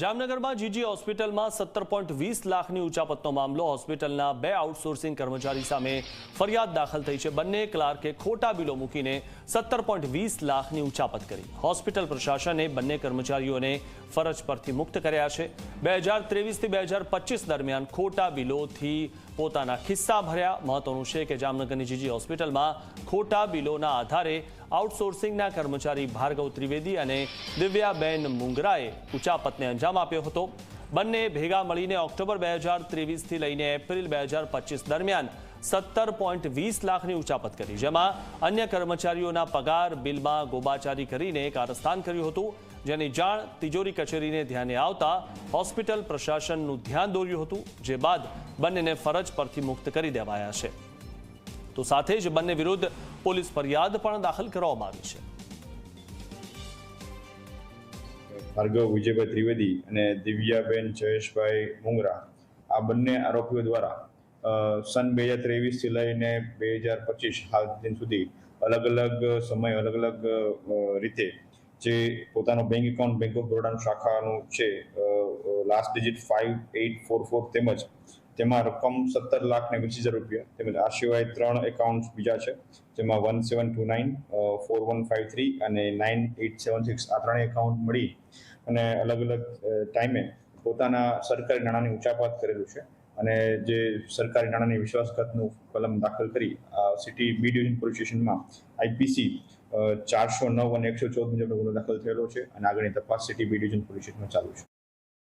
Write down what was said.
જામનગરમાં જીજી હોસ્પિટલમાં સત્તર પોઈન્ટ વીસ લાખની ઉચાપતનો મામલો. હોસ્પિટલના બે આઉટસોર્સિંગ કર્મચારી સામે ફરિયાદ દાખલ થઈ છે. બંને ક્લાર્કે ખોટા બિલો મૂકીને સત્તર પોઈન્ટ વીસ લાખની ઉચાપત કરી. હોસ્પિટલ પ્રશાસને બંને કર્મચારીઓને ફરજ પરથી મુક્ત કર્યા છે. બે હજાર ત્રેવીસથી બે હજાર પચીસ દરમિયાન ખોટા બિલોથી પોતાના ખિસ્સા ભર્યા મહત્વનું છે કે જામનગરની જીજી હોસ્પિટલમાં ખોટા બિલોના આધારે આઉટસોર્સિંગના કર્મચારી ભાર્ગવ ત્રિવેદી અને દિવ્યાબેન મુંગરાએ ઉચાપતને અંજામ આપ્યો હતો. બંને ભેગા મળીને ઓક્ટોબર બે હજાર ત્રેવીસથી લઈને એપ્રિલ બે હજાર પચીસ દરમિયાન સત્તર પોઈન્ટ વીસ લાખની ઉચાપત કરી. જેમાં અન્ય કર્મચારીઓના પગાર, બિલમાં ગોબાચારી કરીને કારસ્તાન કર્યું હતું. જેની જાણ તિજોરી કચેરીને ધ્યાને આવતા હોસ્પિટલ પ્રશાસનનું ધ્યાન દોર્યું હતું, જે બાદ બંનેને ફરજ પરથી મુક્ત કરી દેવાયા છે. તો સાથે જ બંને વિરુદ્ધ પોલીસ ફરિયાદ પણ દાખલ કરવામાં આવી છે. ભાર્ગવ વિજયભાઈ ત્રિવેદી અને દિવ્યાબેન જયેશભાઈ મુંગરા આ બંને આરોપીઓ દ્વારા સન બે હજાર ત્રેવીસથી લઈને બે હજાર પચીસ હાલ દિન સુધી અલગ અલગ સમય, અલગ અલગ રીતે જે પોતાનો બેંક એકાઉન્ટ બેંક ઓફ બરોડાનું શાખાનું છે last digit five eight four four તેમજ તેમાં રકમ સત્તર લાખ ને વીસ હજાર રૂપિયા તેમજ આ સિવાય ત્રણ એકાઉન્ટ બીજા છે, જેમાં one seven two nine four one five three અને નાઇન એઇટ સેવન સિક્સ આ ત્રણેય એકાઉન્ટ મળી અને અલગ અલગ ટાઈમે પોતાના સરકારી નાણાંની ઉચાપાત કરેલું છે. અને જે સરકારી નાણાંની વિશ્વાસઘાતનું કલમ દાખલ કરી સિટી બી ડિવિઝન આઈપીસી ચારસો નવ અને એકસો ચૌદ મુજબનો ગુનો દાખલ થયેલો છે અને આગળની તપાસ સિટી બી ડિવિઝન ચાલુ છે.